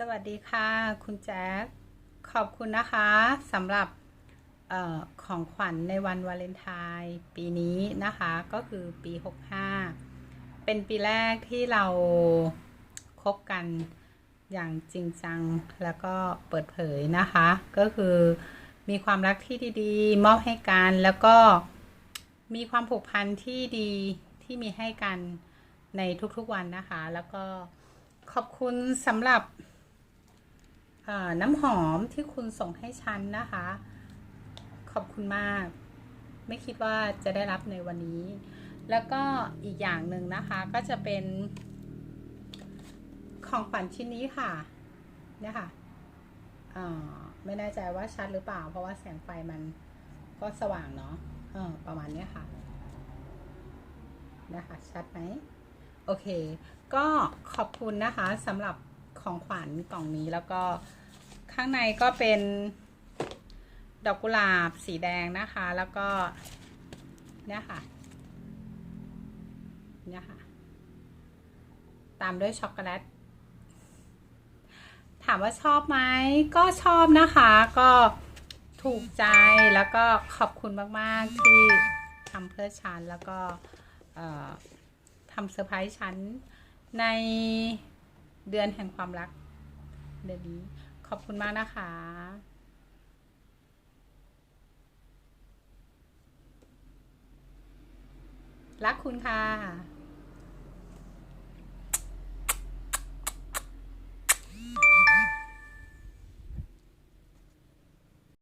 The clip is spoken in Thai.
สวัสดีค่ะ คุณแจ๊คขอบคุณนะคะสำหรับออของขวัญในวันวาเลนไทน์ปีนี้นะคะก็คือปี 65 เป็นปีแรกที่เราคบกันอย่างจริงจังแล้วก็เปิดเผยนะคะ ก็คือมีความรักที่ดีๆ มอบให้กันแล้วก็มีความผูกพันที่ดีที่มีให้กันในทุกๆวันนะคะ แล้วก็ขอบคุณสำหรับ น้ำหอมที่คุณส่งให้ฉันนะคะ ขอบคุณมาก ไม่คิดว่าจะได้รับในวันนี้ แล้วก็อีกอย่างหนึ่งนะคะก็จะเป็น ของขวัญชิ้นนี้ค่ะ เนี่ยค่ะไม่แน่ใจว่าชัดหรือเปล่า เพราะว่าแสงไฟมันก็สว่างเนาะประมาณนี้ค่ะนะคะชัดไหมโอเค ก็ขอบคุณนะคะสำหรับ ของขวัญกล่องนี้แล้วก็ข้างในก็เป็นดอกกุหลาบสีแดงนะคะ แล้วก็เนี่ยค่ะเนี่ยค่ะ ตามด้วยช็อกโกแลตถามว่าชอบไหมก็ชอบนะคะ ก็ถูกใจแล้วก็ขอบคุณมาก ๆ ที่ทำเพื่อฉัน แล้วก็ทำเซอร์ไพรส์ฉันใน เดือนแห่งความรัก เดือนนี้ ขอบคุณมากนะคะรักคุณค่ะ